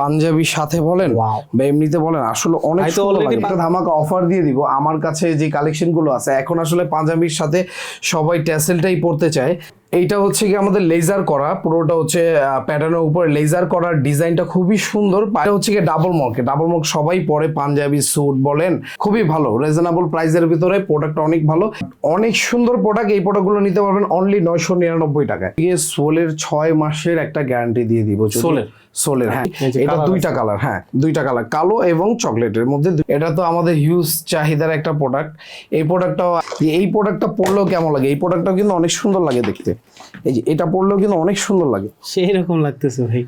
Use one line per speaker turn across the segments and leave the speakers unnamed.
পাঞ্জাবির সাথে বলেন বা এমনিতে বলেন আসলে অনেক। একটা ধামাকা অফার দিয়ে দিব। আমার কাছে যে কালেকশনগুলো আছে এখন আসলে পাঞ্জাবির সাথে সবাই ট্যাসেলটাই পড়তে চায়। এইটা হচ্ছে কি আমাদের লেজার করা পুরোটা হচ্ছে প্যাটার্নের উপরে লেজার করার ডিজাইনটা খুবই সুন্দর। এটা হচ্ছে কি ডাবল মর্কে ডাবল মর্ক সবাই পরে পাঞ্জাবি স্যুট বলেন খুবই ভালো। রিজনেবল প্রাইসের ভিতরে প্রোডাক্ট অনেক ভালো। অনেক সুন্দর প্রোডাক্ট এই প্রোডাক্টগুলো নিতে পারবেন অনলি নয়শো নিরানব্বই টাকায়। সোলের ছয় মাসের একটা গ্যারান্টি দিয়ে দিব।
সোলের?
সোলের হ্যাঁ
এই
এটা দুইটা কালার হ্যাঁ দুইটা কালার কালো এবং চকলেটের মধ্যে এটা তো আমাদের হিউজ চাহিদার একটা প্রোডাক্ট এই প্রোডাক্টটাও এই প্রোডাক্টটা পরলেও কেমন লাগে? এই প্রোডাক্টটাও কিন্তু অনেক সুন্দর লাগে দেখতে। এই যে এটা পরলেও কিন্তু অনেক সুন্দর লাগে।
সেই রকম লাগতেছে ভাই।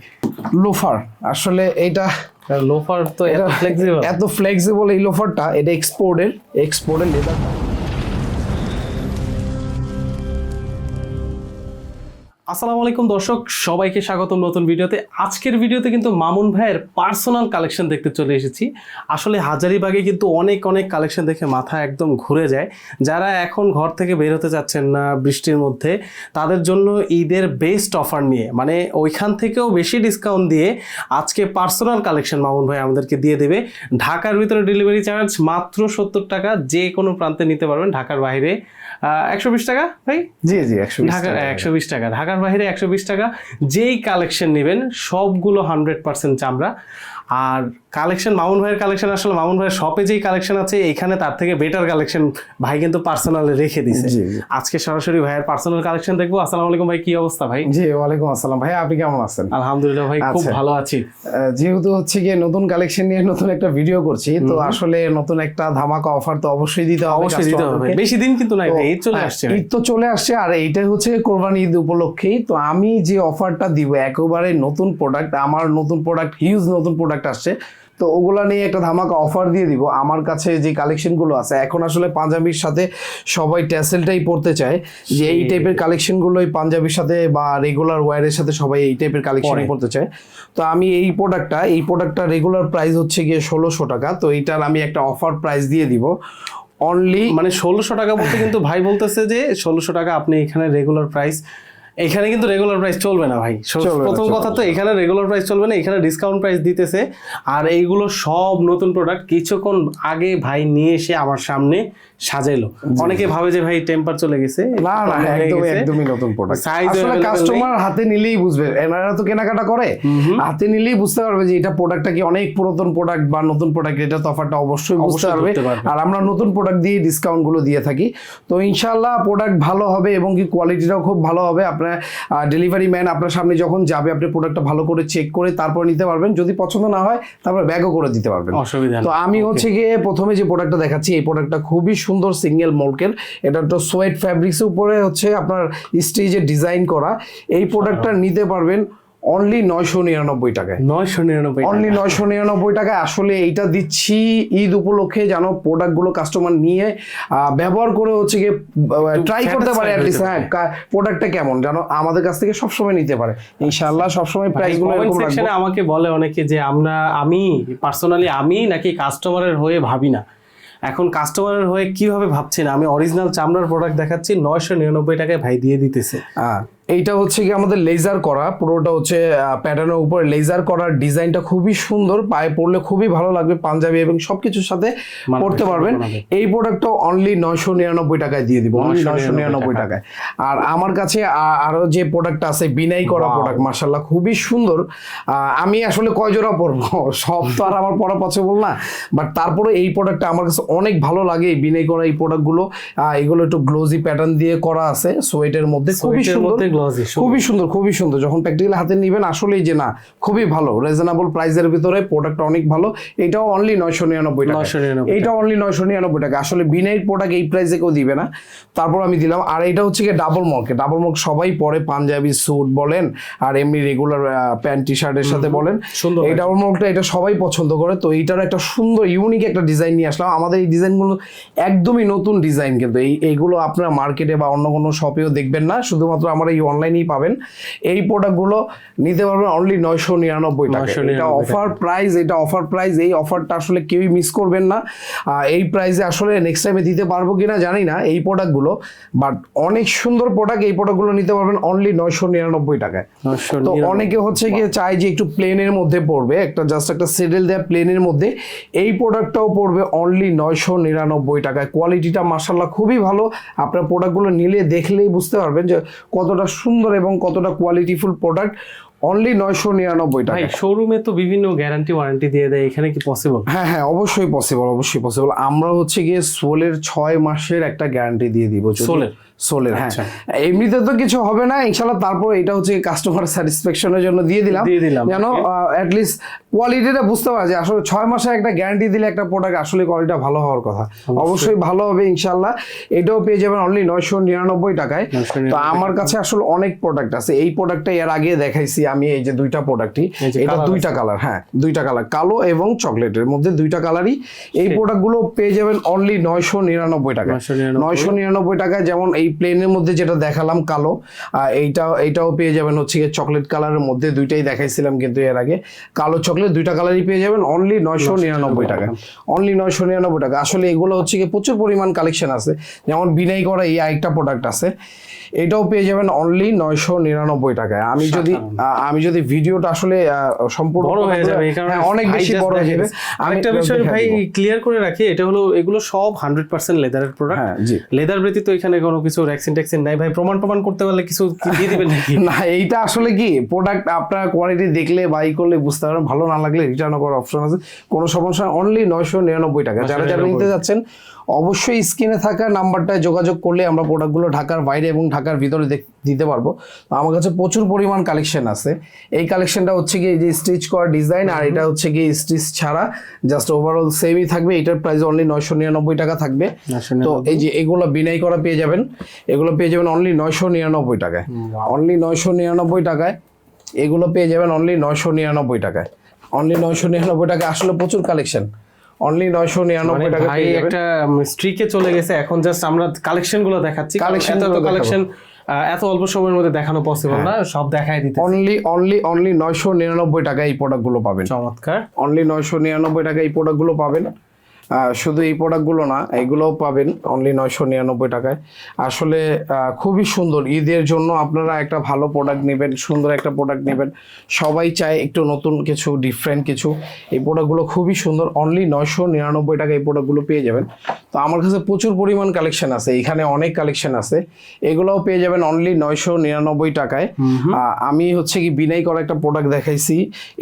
লোফার আসলে এটা
লোফার তো এত
এটা-
ফ্লেক্সিবল
এত ফ্লেক্সিবল এই লোফারটা এটা এক্সপোর্টের এক্সপোর্টের লেদার
আসসালামু আলাইকুম দর্শক, সবাইকে স্বাগতম নতুন ভিডিওতে। আজকের ভিডিওতে কিন্তু মামুন ভাইয়ের পার্সোনাল কালেকশন দেখতে চলে এসেছি। আসলে হাজারিবাগে কিন্তু অনেক অনেক কালেকশন দেখে মাথা একদম ঘুরে যায়। যারা এখন ঘর থেকে বের হতে যাচ্ছেন না বৃষ্টির মধ্যে, তাদের জন্য ঈদের বেস্ট অফার নিয়ে মানে ওইখান থেকেও বেশি ডিসকাউন্ট দিয়ে আজকে পার্সোনাল কালেকশন মামুন ভাই আমাদেরকে দিয়ে দেবে। ঢাকার ভিতরে ডেলিভারি চার্জ মাত্র সত্তর টাকা, যে কোনো প্রান্তে নিতে পারবেন। ঢাকার বাইরে একশো বিশ টাকা ভাই?
জি জি একশো
ঢাকার একশো বিশ টাকা। ঢাকার বাইরে একশো বিশ টাকা। যেই কালেকশন নেবেন সবগুলো হান্ড্রেড পার্সেন্ট চামড়া। আর কালেকশন মামুন ভাইয়ের কালেকশন আসলে মামুন ভাইয়ের শপে যেই কালেকশন আছে এখানে তার থেকে বেটার কালেকশন ভাই কিন্তু পার্সোনালে রেখে দিছে। আজকে সরাসরি ভাইয়ের পার্সোনাল কালেকশন দেখব। আসসালামু আলাইকুম ভাই কি অবস্থা ভাই?
জি ওয়ালাইকুম আসসালাম। ভাই আপনি কেমন আছেন?
আলহামদুলিল্লাহ ভাই খুব
আচ্ছা।
ভালো আছি।
যেহেতু হচ্ছে গিয়ে নতুন কালেকশন নিয়ে নতুন একটা ভিডিও করছি তো আসলে নতুন একটা ধামাকা অফার তো অবশ্যই দিতে হবে
অবশ্যই দিতে হবে বেশি দিন কিন্তু নাই ভাই এই চলে
হ্যাঁ,
আসছে।
ঈদ তো চলে আসছে আর এইটাই হচ্ছে কোরবানি ঈদ উপলক্ষেই। তো আমি যে অফারটা দিব একেবারে নতুন প্রোডাক্ট আমার নতুন প্রোডাক্ট হিউজ নতুন প্রোডাক্ট আসছে। তো ওগুলা নিয়ে একটা ধামাকা অফার দিয়ে দিব। আমার কাছে যে কালেকশনগুলো আছে এখন আসলে পাঞ্জাবির সাথে সবাই ট্যাসেলটাই পড়তে চায় যে এই টাইপের কালেকশনগুলোই পাঞ্জাবির সাথে বা রেগুলার ওয়্যারের সাথে সবাই এই টাইপের কালেকশনই। পড়তে চায়। তো আমি এই প্রোডাক্টটা এই প্রোডাক্টটা রেগুলার প্রাইস হচ্ছে গিয়ে ষোলোশো টাকা তো এইটার আমি একটা অফার প্রাইস দিয়ে দিব। অনলি
মানে ষোলোশো টাকা বলতে কিন্তু ভাই বলতেছে যে ষোলোশো টাকা আপনি এখানে রেগুলার প্রাইস এখানে কিন্তু রেগুলার প্রাইস চলবে না ভাই। প্রথম কথা তো এখানে রেগুলার প্রাইস চলবে না এখানে ডিসকাউন্ট প্রাইস দিতেছে। আর এইগুলো সব নতুন প্রোডাক্ট কিছুক্ষণ আগে ভাই নিয়ে এসে আমার সামনে সাজাইলো। অনেকে ভাবে যে ভাই টেম্পার চলে গেছে
না না
হয়ে
একদমই নতুন প্রোডাক্ট আসলে কাস্টমার হাতে নিলেই বুঝবে। এনারা তো কেনাকাটা করে। হাতে নিলেই বুঝতে পারবে যে এটা প্রোডাক্টটা কি অনেক পুরাতন প্রোডাক্ট বা নতুন প্রোডাক্ট এটা তফাৎটা অবশ্যই বুঝতে পারবে।
পারবে।
আর আমরা নতুন প্রোডাক্ট দিয়ে ডিসকাউন্টগুলো দিয়ে থাকি। তো ইনশাআল্লাহ প্রোডাক্ট ভালো হবে এবং কি কোয়ালিটিটাও খুব ভালো হবে। আপনার ডেলিভারি ম্যান আপনার সামনে যখন যাবে আপনি প্রোডাক্টটা ভালো করে চেক করে তারপর নিতে পারবেন। যদি পছন্দ না হয় তারপর ব্যাগও করে দিতে পারবেন।
অসুবিধা
তো আমি হচ্ছে গিয়ে প্রথমে যে প্রোডাক্টটা দেখাচ্ছি এই প্রোডাক্টটা খুবই সুন্দর সিঙ্গেল মোলকের এটা তো সোয়েট ফ্যাব্রিক্সের উপরে হচ্ছে আপনার স্টেজে ডিজাইন করা। এই প্রোডাক্টটা নিতে পারবেন অনলি নয়শো নিরানব্বই টাকায়।
নয়শো নিরানব্বই
অনলি নয়শো নিরানব্বই টাকায় আসলে এইটা দিচ্ছি ঈদ উপলক্ষে যেন প্রোডাক্টগুলো কাস্টমার নিয়ে ব্যবহার করে হচ্ছে গিয়ে ট্রাই করতে পারে অ্যাটলিস্ট হ্যাঁ প্রোডাক্টটা কেমন? যেন আমাদের কাছ থেকে সবসময় নিতে পারে। ইনশাআল্লাহ সবসময় প্রাইসগুলো
কমেন্ট
এরকম রাখব।
আমাকে বলে অনেকে যে আমরা আমি পার্সোনালি আমি নাকি কাস্টমারের হয়ে ভাবি না। এখন কাস্টমারের হয়ে কীভাবে ভাবছি না আমি অরিজিনাল চামড়ার প্রোডাক্ট দেখাচ্ছি নয়শো নিরানব্বই টাকায় ভাই দিয়ে দিতেছে।
হ্যাঁ এইটা হচ্ছে কি আমাদের লেজার করা। পুরোটা হচ্ছে প্যাটার্নের উপরে লেজার করার ডিজাইনটা খুবই সুন্দর। পায়ে পরলে খুবই ভালো লাগবে পাঞ্জাবি এবং সবকিছুর সাথে পড়তে পারবেন। এই প্রোডাক্টটা অনলি নয়শো নিরানব্বই টাকায় দিয়ে দিব। অনলি নয়শো নিরানব্বই টাকায়। আর আমার কাছে আ- আরও যে প্রোডাক্ট আছে বিনাই করা প্রোডাক্ট মার্শাল্লাহ খুবই সুন্দর। আহ, আমি আসলে কয় জোড়া পরবো? সব তো আর আমার পরা পসিবল না। বাট তারপরে এই প্রোডাক্টটা আমার কাছে অনেক ভালো লাগে এই বিনাই করা এই প্রোডাক্টগুলো এগুলো একটু গ্লোজি প্যাটার্ন দিয়ে করা আছে সোয়েটের মধ্যে। খুবই সুন্দর।
গ্লসি
খুবই সুন্দর খুবই সুন্দর। যখন প্র্যাকটিক্যাল হাতে নিবেন আসলেই যে না খুবই ভালো। রিজনেবল প্রাইসের ভিতরে প্রোডাক্ট অনেক ভালো। এটাও অনলি নয়শো নিরানব্বই টাকা।
999
এইটা অনলি নয়শো নিরানব্বই টাকা। আসলে বিনাইট প্রোডাক্ট এই প্রাইসে কেউ দিবে না। তারপর আমি দিলাম আর এটা হচ্ছে কি ডাবল মর্কে ডাবল মর্ক সবাই পরে পাঞ্জাবি স্যুট বলেন আর এমনি রেগুলার প্যান্ট টি শার্টের সাথে বলেন।
সুন্দর
এই ডাবল মর্কটা এটা সবাই পছন্দ করে। তো এইটার একটা সুন্দর ইউনিক একটা ডিজাইন নিয়ে আসলাম। আমাদের এই ডিজাইনগুলো একদমই নতুন ডিজাইন কিন্তু। এই এইগুলো আপনারা মার্কেটে বা অন্য কোনো শপেও দেখবেন না। শুধুমাত্র আমরা এই অনলাইনেই পাবেন। এই প্রোডাক্টগুলো নিতে পারবেন অনলি নয়শো নিরানব্বই টাকা এটা অফার প্রাইস এটা অফার প্রাইস এই অফারটা আসলে কেউই মিস করবেন না। এই প্রাইসে আসলে নেক্সট টাইমে দিতে পারব কিনা জানি না এই প্রোডাক্টগুলো বাট অনেক সুন্দর প্রোডাক্ট এই প্রোডাক্টগুলো নিতে পারবেন অনলি নয়শো নিরানব্বই টাকায়। তো অনেকে হচ্ছে গিয়ে চায় যে একটু প্লেনের মধ্যে পড়বে একটা জাস্ট একটা সেডেল দেওয়া প্লেনের মধ্যে। এই প্রোডাক্টটাও পড়বে অনলি নয়শো নিরানব্বই টাকায়। কোয়ালিটিটা মাসাল্লাহ খুবই ভালো। আপনার প্রোডাক্টগুলো নিলে দেখলেই বুঝতে পারবেন যে কতটা সুন্দর এবং কতটা কোয়ালিটিফুল প্রোডাক্ট অনলি নয়শো নিরানব্বই টাকা।
শোরুমে তো বিভিন্ন গ্যারান্টি ওয়ারেন্টি দিয়ে দেয় এখানে কি পসিবল
হ্যাঁ হ্যাঁ অবশ্যই পসিবল অবশ্যই পসিবল আমরা হচ্ছে গিয়ে সোলের ছয় মাসের একটা গ্যারান্টি দিয়ে দিব
সোলের?
সোলের হ্যাঁ।
আচ্ছা।
এমনিতে তো কিছু হবে না ইনশাল্লাহ তারপর এটা হচ্ছে কাস্টমার স্যাটিসফ্যাকশনের জন্য দিয়ে দিলাম। যেন অ্যাটলিস্ট কোয়ালিটিটা বুঝতে পারা যায়। আসলে ছয় মাসে একটা গ্যারান্টি দিলে একটা প্রোডাক্ট আসলে কোয়ালিটিটা ভালো হওয়ার কথা। অবশ্যই। ভালো হবে ইনশাল্লাহ। এটাও পেয়ে যাবেন অনলি নয়শো নিরানব্বই টাকায়। তো আমার কাছে আসলে অনেক প্রোডাক্ট আছে। এই প্রোডাক্টটা এর আগে দেখাইছি আমি এই যে দুইটা প্রোডাক্টই এটা দুইটা কালার হ্যাঁ দুইটা কালার কালো এবং চকলেটের মধ্যে দুইটা কালারই এই প্রোডাক্টগুলো পেয়ে যাবেন অনলি নয়শো নিরানব্বই টাকা নয়শো নিরানব্বই টাকায় যেমন এই প্লেনের মধ্যে যেটা দেখালাম কালো এইটা এইটাও পেয়ে যাবেন হচ্ছে গিয়ে চকলেট কালারের মধ্যে। দুইটাই দেখাইছিলাম কিন্তু এর আগে। কালো চকলেট দুইটা কালারই পেয়ে যাবেন অনলি নয়শো নিরানব্বই টাকা। অনলি নয়শো নিরানব্বই টাকা। আসলে এগুলো হচ্ছে গিয়ে প্রচুর পরিমাণ কালেকশন আছে। যেমন বিনাই করা এই আরেকটা প্রোডাক্ট আছে। এটাও পেয়ে যাবেন অনলি নয়শো নিরানব্বই টাকায়। আমি যদি আমি যদি ভিডিওটা আসলে সম্পূর্ণ
বড় হয়ে যাবে
হ্যাঁ, অনেক বেশি বড় হয়ে যাবে।
আরেকটা বিষয় ভাই ক্লিয়ার করে রাখি এটা হলো এগুলো সব হান্ড্রেড পার্সেন্ট লেদারের প্রোডাক্ট লেদার ব্যতীত এখানে কোনো কিছু ভ্যাকসিন ট্যাক্সিন নাই। ভাই প্রমাণ প্রমাণ করতে পারলে কিছু দিয়ে দিবেন নাকি?
না এইটা আসলে কি প্রোডাক্ট আপনার কোয়ালিটি দেখলে বাই করলে বুঝতে পারবেন। ভালো না লাগলে রিটার্ন করার অপশন আছে। কোনো সমস্যা অনলি নয়শো নিরানব্বই টাকা। যারা যারা নিতে যাচ্ছেন অবশ্যই স্ক্রিনে থাকা নাম্বারটায় যোগাযোগ করলে আমরা প্রোডাক্টগুলো ঢাকার বাইরে এবং ঢাকার ভিতরে দিতে পারব। তো আমার কাছে প্রচুর পরিমাণ কালেকশন আছে। এই কালেকশনটা হচ্ছে কি এই যে স্টিচ করা ডিজাইন আর এটা হচ্ছে কি স্টিচ ছাড়া জাস্ট ওভারঅল সেমই থাকবে। এটার প্রাইস অনলি নয়শো নিরানব্বই টাকা থাকবে। তো এই যে এগুলো বিনাই করা পেয়ে যাবেন। এগুলো পেয়ে যাবেন অনলি নয়শো নিরানব্বই টাকায়। অনলি নয়শো নিরানব্বই টাকায়। এগুলো পেয়ে যাবেন অনলি নয়শো নিরানব্বই টাকায়। অনলি নয়শো নিরানব্বই টাকায়। আসলে প্রচুর কালেকশন অনলি নয়শো
মানে
নিরানব্বই টাকা
ভাই একটা স্ট্রিকে চলে গেছে। এখন জাস্ট আমরা কালেকশনগুলো দেখাচ্ছি।
কালেকশনগুলো
কালেকশন এত অল্প সময়ের মধ্যে দেখানো পসিবল না। সব দেখাই দিতে
অনলি অনলি অনলি নয়শো নিরানব্বই টাকায় এই প্রোডাক্টগুলো পাবেন।
চমৎকার।
অনলি নয়শো নিরানব্বই টাকায় এই প্রোডাক্টগুলো পাবেন। শুধু এই প্রোডাক্টগুলো না এগুলোও পাবেন অনলি নয়শো নিরানব্বই টাকায়। আসলে খুবই সুন্দর। ঈদের জন্য আপনারা একটা ভালো প্রোডাক্ট নেবেন সুন্দর একটা প্রোডাক্ট নেবেন। সবাই চায় একটু নতুন কিছু ডিফারেন্ট কিছু। এই প্রোডাক্টগুলো খুবই সুন্দর। অনলি নয়শো নিরানব্বই টাকা এই প্রোডাক্টগুলো পেয়ে যাবেন। তো আমার কাছে প্রচুর পরিমাণ কালেকশন আছে। এখানে অনেক কালেকশন আছে। এগুলোও পেয়ে যাবেন অনলি নয়শো নিরানব্বই টাকায়। আমি হচ্ছে কি বিনাই করা একটা প্রোডাক্ট দেখাইছি।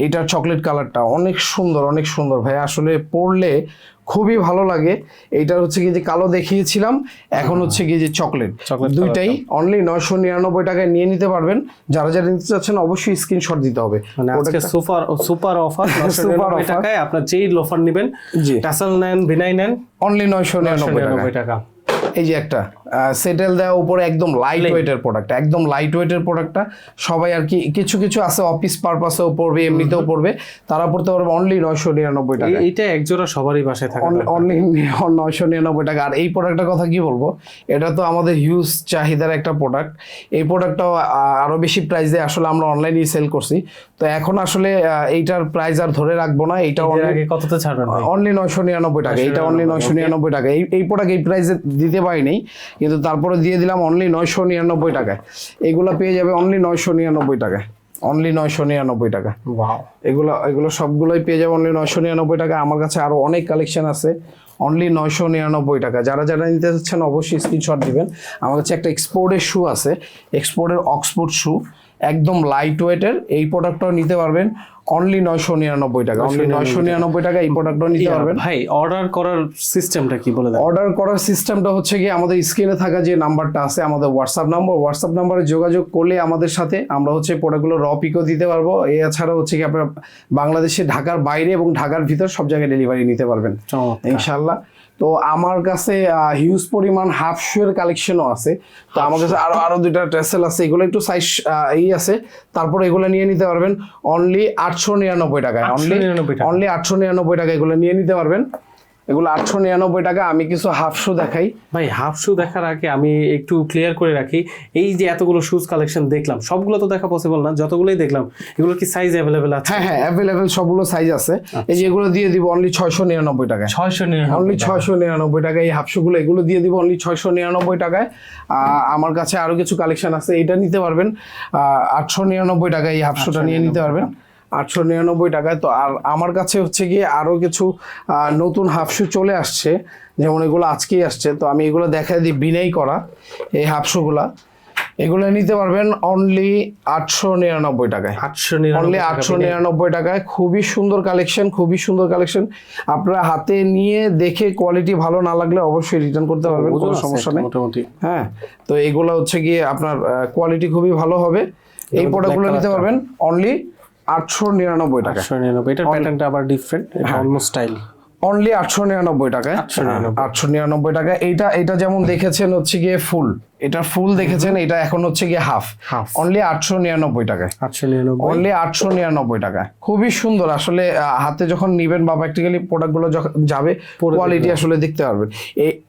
এটার চকলেট কালারটা অনেক সুন্দর অনেক সুন্দর। ভাই আসলে পরলে খুবই ভালো লাগে। এইটার হচ্ছে কি যে কালো দেখিয়েছিলাম এখন হচ্ছে কি যে চকলেট।
চকলেট
দুইটাই অনলি নয়শো নিরানব্বই টাকায় নিয়ে নিতে পারবেন। যারা যারা নিতে চাচ্ছেন অবশ্যই স্ক্রিনশট দিতে হবে।
মানে আজকে সুপার সুপার অফার
offer।
টাকায় আপনার যেই লোফার নেবেন টাসেল নেন ভিনাই নেন
অনলি নয়শো নিরানব্বই টাকা। এই যে একটা। সেটেল দেওয়া উপরে একদম লাইট ওয়েটের প্রোডাক্ট একদম লাইট ওয়েটের প্রোডাক্টটা সবাই আর কি কিছু কিছু আছে অফিস পারপাসেও পড়বে এমনিতেও পড়বে তারা পড়তে পারবে অনলি নয়শো নিরানব্বই টাকা।
এইটা একজোড়া সবারই বাসায় থাকে
অনলি নয়শো নিরানব্বই টাকা। আর এই প্রোডাক্টের কথা কি বলব? এটা তো আমাদের হিউজ চাহিদার একটা প্রোডাক্ট এই প্রোডাক্টটাও আরও বেশি প্রাইস প্রাইসে আসলে আমরা অনলাইনে সেল করছি। তো এখন আসলে এইটার প্রাইস আর ধরে রাখব না। এটা
কততে ছাড়বেন ভাই?
অনলি নয়শো নিরানব্বই টাকা। এটা অনলি নয়শো নিরানব্বই টাকা। এই এই প্রোডাক্ট এই প্রাইসে দিতে পারিনি। কিন্তু তারপরে দিয়ে দিলাম অনলি নয়শো নিরানব্বই টাকায়। এগুলো পেয়ে যাবে অনলি নয়শো নিরানব্বই টাকায়। অনলি নয়শো নিরানব্বই টাকা। এগুলো এগুলো সবগুলোই পেয়ে যাবে অনলি নয়শো নিরানব্বই টাকা আমার কাছে আরও অনেক কালেকশন আছে। অনলি নয়শো নিরানব্বই টাকা। যারা যারা নিতে চাচ্ছেন অবশ্যই স্ক্রিনশট দিবেন। আমার কাছে একটা এক্সপোর্টের শু আছে। এক্সপোর্টের অক্সফোর্ড শু একদম লাইট ওয়েটের এই প্রোডাক্টটাও নিতে পারবেন। অনলি নয়শো নিরানব্বই টাকা অনলি নয়শো নিরানব্বই টাকা। এই প্রোডাক্টটাও নিতে পারবেন।
ভাই অর্ডার করার সিস্টেমটা কি বলে
অর্ডার করার সিস্টেমটা হচ্ছে কি আমাদের স্ক্রিনে থাকা যে নাম্বারটা আছে আমাদের হোয়াটসঅ্যাপ নাম্বার হোয়াটসঅ্যাপ নাম্বারে যোগাযোগ করলে আমাদের সাথে আমরা হচ্ছে প্রোডাক্টগুলো র পিকও দিতে পারব। এছাড়া হচ্ছে কি আপনার বাংলাদেশে ঢাকার বাইরে এবং ঢাকার ভিতর সব জায়গায় ডেলিভারি নিতে পারবেন। ইনশাল্লাহ তো আমার কাছে হিউজ পরিমাণ হাফ শুয়ের কালেকশনও আছে। তো আমার কাছে আরও আরও দুইটা ট্রেসেল আছে এগুলো একটু সাইজ এই আছে। তারপর এগুলো নিয়ে নিতে পারবেন অনলি আটশো নিরানব্বই টাকায়। অনলি
899 টাকা।
অনলি আটশো নিরানব্বই টাকা এগুলো নিয়ে নিতে পারবেন। এগুলো আটশো নিরানব্বই টাকা আমি কিছু হাফ শু দেখাই।
ভাই হাফ শু দেখার আগে আমি একটু ক্লিয়ার করে রাখি এই যে এতগুলো শুজ কালেকশন দেখলাম সবগুলো তো দেখা পসিবল না যতগুলোই দেখলাম এগুলো কি সাইজ অ্যাভেলেবেল আছে?
হ্যাঁ হ্যাঁ অ্যাভেলেবেল সবগুলো সাইজ আছে। এই যে এগুলো দিয়ে দিব অনলি ছয়শো নিরানব্বই টাকায়।
ছয়শো নিরানব্বই অনলি
ছয়শো নিরানব্বই টাকা এই হাফ শুগুলো এগুলো দিয়ে দিব অনলি ছয়শো নিরানব্বই টাকায়। আমার কাছে আরও কিছু কালেকশন আছে এটা নিতে পারবেন। আটশো নিরানব্বই টাকায় এই হাফ শুটা নিয়ে নিতে পারবেন। আটশো নিরানব্বই টাকায়। তো আর আমার কাছে হচ্ছে গিয়ে আরও কিছু নতুন হাফশু চলে আসছে যেমন এগুলো আজকেই আসছে। তো আমি এগুলো দেখাই দিই বিনাই করা এই হাফশুগুলা। এগুলো নিতে পারবেন অনলি আটশো নিরানব্বই টাকায়।
আটশো
অনলি আটশো নিরানব্বই টাকায়। খুবই সুন্দর কালেকশন খুবই সুন্দর কালেকশন আপনারা হাতে নিয়ে দেখে কোয়ালিটি ভালো না লাগলে অবশ্যই রিটার্ন করতে পারবেন কোনো সমস্যা নেই।
মোটামুটি।
হ্যাঁ তো এগুলো হচ্ছে গিয়ে আপনার কোয়ালিটি খুবই ভালো হবে। এই প্রোডাক্টগুলো নিতে পারবেন অনলি আটশো নিরানব্বই টাকা
আটশো নিরানব্বই এটার প্যাটার্নটা আবার ডিফারেন্ট এটা
হ্যাঁ।
স্টাইল
অনলি আটশো নিরানব্বই টাকায়।
899
আটশো নিরানব্বই টাকা এইটা এটা যেমন দেখেছেন হচ্ছে গিয়ে ফুল। এটা ফুল দেখেছেন এটা এখন হচ্ছে গিয়ে হাফ। অনলি আটশো নিরানব্বই টাকায়।
আটশো নিরানব্বই।
অনলি আটশো নিরানব্বই টাকায় খুবই সুন্দর আসলে হাতে যখন নিবেন বা প্র্যাকটিক্যালি প্রোডাক্টগুলো যখন যাবে কোয়ালিটি আসলে দেখতে পারবেন।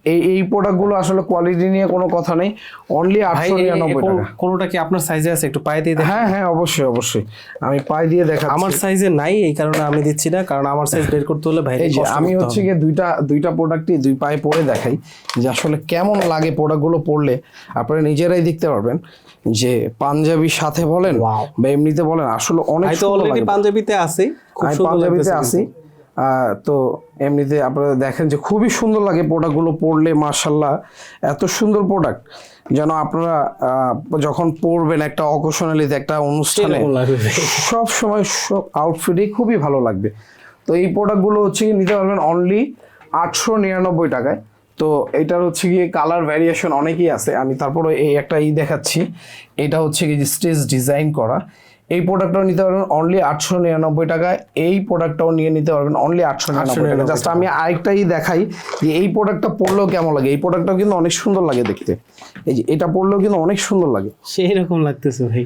এই- এই প্রোডাক্টগুলো আসলে কোয়ালিটি নিয়ে কোনো কথা নেই। অনলি আটশো নিরানব্বই টাকা।
কোনোটা কি আপনার সাইজে আছে? একটু পায়ে দিয়ে
হ্যাঁ হ্যাঁ অবশ্যই অবশ্যই। আমি পায়ে দিয়ে দেখা
আমার সাইজে নাই এই কারণে আমি দিচ্ছি না। কারণ আমার সাইজ বের করতে হলে ভাই
আমি হচ্ছে গিয়ে দুইটা দুইটা প্রোডাক্টই দুই পায়ে পরে দেখাই যে আসলে কেমন লাগে প্রোডাক্টগুলো পরলে। আপনারা নিজেরাই দেখতে পারবেন যে পাঞ্জাবির সাথে বলেন বা এমনিতে বলেন আসলে অনেক
অলরেডি পাঞ্জাবিতে আছে
পাঞ্জাবিতে আছি। তো এমনিতে আপনারা দেখেন যে খুবই সুন্দর লাগে প্রোডাক্টগুলো পরলে মার্শাল্লাহ এত সুন্দর প্রোডাক্ট যেন আপনারা আহ, যখন পরবেন একটা অকেশনালিতে একটা অনুষ্ঠানে সব সময় সব আউটফিটে খুবই ভালো লাগবে। তো এই প্রোডাক্টগুলো হচ্ছে নিতে পারবেন অনলি আটশো নিরানব্বই টাকায়। তো এটার হচ্ছে গিয়ে কালার ভ্যারিয়েশন অনেকই আছে। আমি তারপরে এই একটা ই দেখাচ্ছি। এটা হচ্ছে কি স্টেজ ডিজাইন করা। এই প্রোডাক্টটাও নিতে পারবেন অনলি আটশো নিরানব্বই টাকায় এই প্রোডাক্টটাও নিয়ে নিতে পারবেন অনলি আটশো নিরানব্বই টাকা। জাস্ট আমি আরেকটাই দেখাই যে এই প্রোডাক্টটা পরলেও কেমন লাগে? এই প্রোডাক্টটাও কিন্তু অনেক সুন্দর লাগে দেখতে। এই যে এটা পরলেও কিন্তু অনেক সুন্দর লাগে।
সেই রকম লাগতেছে ভাই।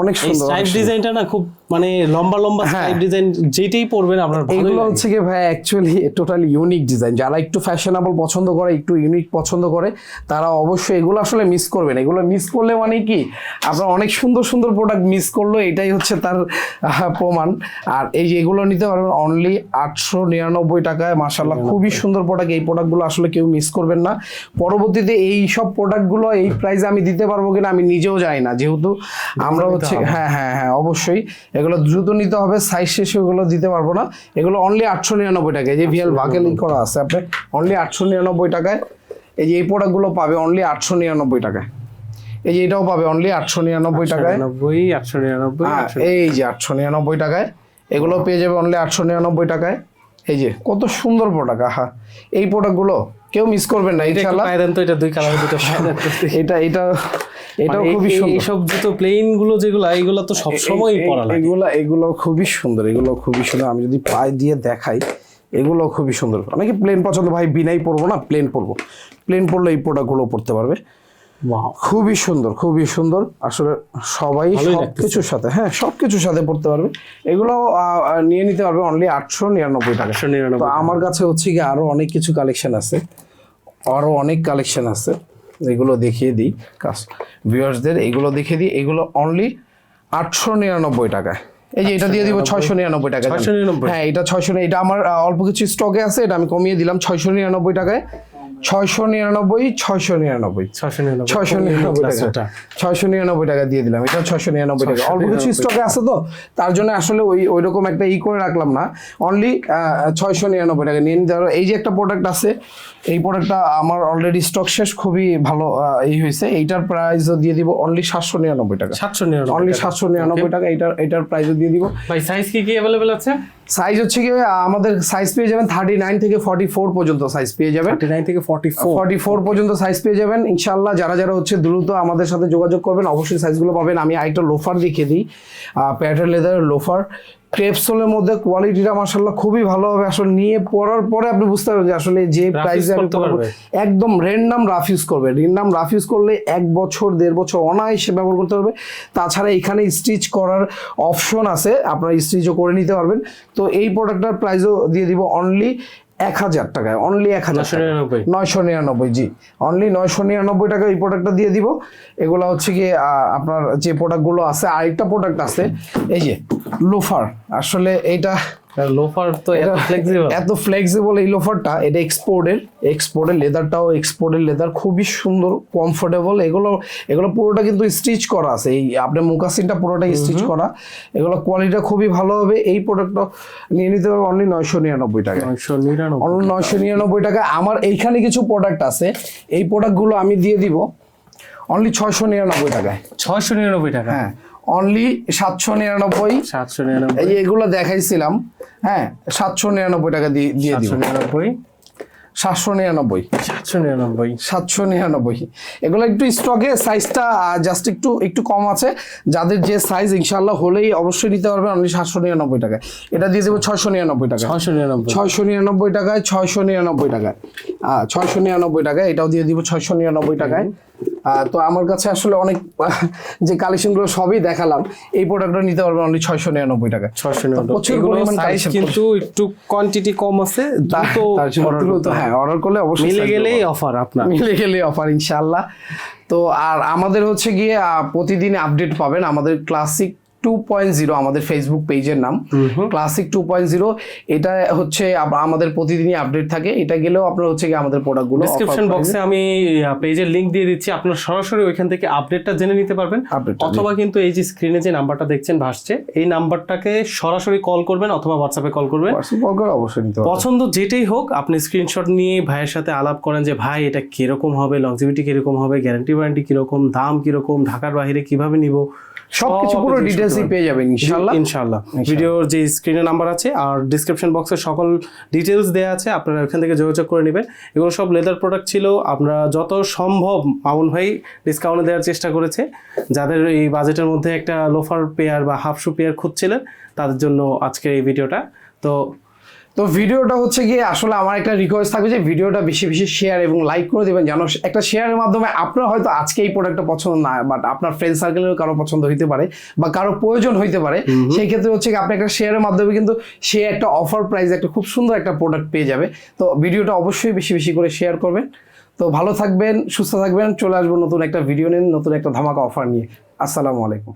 অনেক সুন্দর
স্ট্রাইপ। ডিজাইনটা না খুব মানে লম্বা লম্বা। স্ট্রাইপ ডিজাইন যেটাই পরবেন আপনার
এগুলো হচ্ছে কি ভাই অ্যাকচুয়ালি টোটালি ইউনিক ডিজাইন যারা একটু ফ্যাশনেবল পছন্দ করে একটু ইউনিক পছন্দ করে তারা অবশ্যই এগুলো আসলে মিস করবেন। এগুলো মিস করলে মানে কি আপনার অনেক সুন্দর সুন্দর প্রোডাক্ট মিস করল এটাই হচ্ছে তার প্রমাণ। আর এই যে এগুলো নিতে পারবেন অনলি আটশো নিরানব্বই টাকায় মাসাল্লাহ খুবই সুন্দর প্রোডাক্ট এই প্রোডাক্টগুলো আসলে কেউ মিস করবেন না। পরবর্তীতে এই সব প্রোডাক্টগুলো এই প্রাইসে আমি দিতে পারব কিনা আমি নিজেও জানি না। যেহেতু আমরা হচ্ছে হ্যাঁ হ্যাঁ হ্যাঁ অবশ্যই। এগুলো দ্রুত নিতে হবে সাইজ শেষে ওগুলো দিতে পারব না। এগুলো অনলি আটশো নিরানব্বই টাকা এই যে ভিএল ভাগেল করা আছে আপনি অনলি আটশো নিরানব্বই টাকায় এই যে এই প্রোডাক্টগুলো পাবে অনলি আটশো নিরানব্বই টাকায়। এই যে এটাও পাবে অনলি আটশো নিরানব্বই টাকায়।
আটশো নিরানব্বই
হ্যাঁ, এই যে আটশো নিরানব্বই টাকায় এগুলো পেয়ে যাবে অনলি আটশো নিরানব্বই টাকায়। এই যে কত সুন্দর প্রোডাক্ট আহা এই প্রোডাক্টগুলো কেউ মিস করবেন না
এটা পায়ে দেন তো এটা দুই কালার দুটো
এটা এটা এটাও
মানে
খুবই সুন্দর।
এইসব জুতো প্লেনগুলো যেগুলো এইগুলো তো সব সময়
এই-
পরা লাগে।
এগুলো এগুলো খুবই সুন্দর এগুলো খুবই সুন্দর। আমি যদি পায়ে দিয়ে দেখাই এগুলো খুবই সুন্দর। অনেকে প্লেন পছন্দ ভাই বিনাই পরবো না প্লেন পরবো। প্লেন পরলে এই প্রোডাক্টগুলো পড়তে পারবে. খুবই সুন্দর খুবই সুন্দর। আসলে সবাই
ভালোই
সব কিছুর সাথে হ্যাঁ সব কিছুর সাথে পড়তে পারবে। এগুলো নিয়ে নিতে পারবে অনলি আটশো নিরানব্বই টাকা।
899
আমার কাছে হচ্ছে কি আরও অনেক কিছু কালেকশন আছে। আরও অনেক কালেকশন আছে। এগুলো দেখিয়ে দিই কাজ। ভিউয়ার্সদের এগুলো দেখিয়ে দিই এগুলো অনলি আটশো নিরানব্বই টাকায়। এই যে এটা দিয়ে দিব ছয়শো নিরানব্বই টাকা
699
হ্যাঁ এটা ছয়শো এটা আমার অল্প কিছু স্টকে আছে এটা আমি কমিয়ে দিলাম ছয়শো নিরানব্বই টাকায়। ছয়শো নিরানব্বই ছয়শো নিরানব্বই।
ছয়শো নিরানব্বই।
টাকা। ছয়শো নিরানব্বই টাকা দিয়ে দিলাম। এটা ছয়শো নিরানব্বই টাকা। অল্প কিছু স্টকে আছে তো? তার জন্য আসলে ওই ওই রকম একটা ই করে রাখলাম না। অনলি ছয়শো নিরানব্বই টাকা। নিয়ে নিতে এই যে একটা প্রোডাক্ট আছে এই প্রোডাক্টটা আমার অলরেডি স্টক শেষ খুবই ভালো এই হয়েছে। এইটার প্রাইসও দিয়ে দিব অনলি সাতশো নিরানব্বই টাকা।
সাতশো নিরানব্বই
অনলি
টাকা।
সাতশো নিরানব্বই টাকা এটার এটার প্রাইসও দিয়ে দিব।
ভাই সাইজ কি কি অ্যাভেলেবেল আছে?
সাইজ হচ্ছে কি আমাদের সাইজ পেয়ে যাবেন থার্টি নাইন থেকে ফর্টি ফোর পর্যন্ত সাইজ পেয়ে যাবেন।
থার্টি নাইন থেকে ফর্টি ফোর
ফর্টি ফোর পর্যন্ত সাইজ পেয়ে যাবেন। ইনশাল্লাহ যারা যারা হচ্ছে দ্রুত আমাদের সাথে যোগাযোগ করবেন অবশ্যই সাইজগুলো পাবেন। আমি আরেকটা লোফার দেখিয়ে দিই। প্যাটার লেদারের লোফার ক্রেপসোলের মধ্যে কোয়ালিটিটা মাসাল্লাহ খুবই ভালো হবে। আসলে নিয়ে পড়ার পরে আপনি বুঝতে পারবেন যে আসলে যে প্রাইসে আমি। একদম রেন্ডাম রাফ ইউজ করবে। রেন্ডাম রাফ ইউজ করলে এক বছর দেড় বছর অনায়াসে ব্যবহার করতে পারবে। তাছাড়া এখানে স্টিচ করার অপশন আছে। আপনারা স্টিচও করে নিতে পারবেন। তো এই প্রোডাক্টটার প্রাইসও দিয়ে দিব অনলি এক হাজার টাকায় অনলি এক হাজার নয়শো নিরানব্বই। জি। অনলি নয়শো নিরানব্বই টাকা এই প্রোডাক্টটা দিয়ে দিব। এগুলো হচ্ছে কি আপনার যে প্রোডাক্টগুলো আছে আরেকটা প্রোডাক্ট আছে এই যে লোফার আসলে এইটা
লোফার তো এত ফ্লেক্সিবল
এত ফ্লেক্সিবল এই লোফারটা এটা এক্সপোর্টের এক্সপোর্টের লেদারটাও এক্সপোর্টের লেদার খুবই সুন্দর কমফোর্টেবল এগুলো এগুলো পুরোটা কিন্তু স্টিচ করা আছে। এই আপনার মুকাসিনটা পুরোটা স্টিচ করা। এগুলো কোয়ালিটিটা খুবই ভালো হবে। এই প্রোডাক্টটা নিয়ে নিতে পারবে অনলি নয়শো নিরানব্বই টাকা
নয়শো নিরানব্বই
অনলি নয়শো নিরানব্বই টাকা আমার এইখানে কিছু প্রোডাক্ট আছে। এই প্রোডাক্টগুলো আমি দিয়ে দিব। অনলি ছয়শো নিরানব্বই টাকায়।
ছয়শো নিরানব্বই টাকা?
হ্যাঁ। অনলি সাতশো নিরানব্বই।
সাতশো নিরানব্বই।
এগুলো দেখাইছিলাম। হ্যাঁ সাতশো নিরানব্বই টাকা দিয়ে দিয়ে দিব।
নিরানব্বই।
সাতশো নিরানব্বই।
সাতশো নিরানব্বই।
সাতশো নিরানব্বই। এগুলো একটু স্টকে সাইজটা জাস্ট একটু একটু কম আছে। যাদের যে সাইজ ইনশাল্লাহ হলেই অবশ্যই নিতে পারবে অনলি সাতশো নিরানব্বই টাকায়। এটা দিয়ে দেবো ছয়শো নিরানব্বই টাকা
ছয়শো নিরানব্বই।
ছয়শো নিরানব্বই টাকায় ছয়শো নিরানব্বই টাকায়। ছয়শো নিরানব্বই টাকায়। এটাও দিয়ে দিব ছয়শো নিরানব্বই টাকায়। তো আমার কাছে আসলে অনেক যে কালেকশনগুলো সবই দেখালাম এই প্রোডাক্টটা নিতে পারবেন অনলি ছয়শো নিরানব্বই টাকা।
ছয়শো নিরানব্বই কিন্তু একটু কোয়ান্টিটি কম আছে
তা-
দ্রুত।
হ্যাঁ অর্ডার করলে অবশ্যই
মিলে গেলেই অফার আপনার।
মিলে গেলে অফার ইনশাল্লাহ তো আর আমাদের হচ্ছে গিয়ে প্রতিদিন আপডেট পাবেন আমাদের ক্লাসিক টু পয়েন্ট জিরো আমাদের ফেসবুক পেজের নাম। ক্লাসিক টু পয়েন্ট জিরো এটা হচ্ছে আমাদের প্রতিদিনই আপডেট থাকে। এটা গেলেও আপনার হচ্ছে গিয়ে আমাদের প্রোডাক্টগুলো
ডিসক্রিপশন বক্সে আমি পেজের লিংক দিয়ে দিচ্ছি। আপনারা সরাসরি ওইখান থেকে আপডেটটা জেনে নিতে পারবেন। অথবা কিন্তু এই যে স্ক্রিনে যে নাম্বারটা দেখছেন ভাসছে এই নাম্বারটাকে সরাসরি কল করবেন অথবা হোয়াটসঅ্যাপে কল করবেন।
অবশ্যই
পছন্দ যেটাই হোক আপনি স্ক্রিনশট নিয়ে ভাইয়ের সাথে আলাপ করেন যে ভাই এটা কীরকম হবে? লংজিভিটি কীরকম হবে? গ্যারান্টি ওয়ারেন্টি কীরকম? দাম কীরকম? ঢাকার বাইরে কীভাবে নিব?
সবকিছু পুরো ডিটেলসই পেয়ে যাবেন ইনশাআল্লাহ।
ইনশাআল্লাহ। ভিডিওর যে স্ক্রিনে নাম্বার আছে আর ডিসক্রিপশন বক্সে সকল ডিটেলস দেওয়া আছে আপনারা ওখান থেকে যোগাযোগ করে নেবেন। এগুলো সব লেদার প্রোডাক্ট ছিল আমরা যত সম্ভব মামুন ভাই ডিসকাউন্টে দেওয়ার চেষ্টা করেছে। যাদের এই বাজেটের মধ্যে একটা লোফার পেয়ার বা হাফ শু পেয়ার খুঁজছিলেন তাদের জন্য আজকে এই ভিডিওটা তো
তো ভিডিওটা হচ্ছে গিয়ে আসলে আমার একটা রিকোয়েস্ট থাকবে যে ভিডিওটা বেশি বেশি শেয়ার এবং লাইক করে দেবেন। যেন একটা শেয়ারের মাধ্যমে আপনার হয়তো আজকে এই প্রোডাক্টটা পছন্দ না বাট আপনার ফ্রেন্ড সার্কেলেও কারও পছন্দ হইতে পারে বা কারও প্রয়োজন হইতে পারে। সেই ক্ষেত্রে হচ্ছে কি আপনি একটা শেয়ারের মাধ্যমে কিন্তু সে একটা অফার প্রাইস একটা খুব সুন্দর একটা প্রোডাক্ট পেয়ে যাবে। তো ভিডিওটা অবশ্যই বেশি বেশি করে শেয়ার করবেন। তো ভালো থাকবেন সুস্থ থাকবেন চলে আসব নতুন একটা ভিডিও নিন নতুন একটা ধামাকা অফার নিয়ে। আসসালামু আলাইকুম।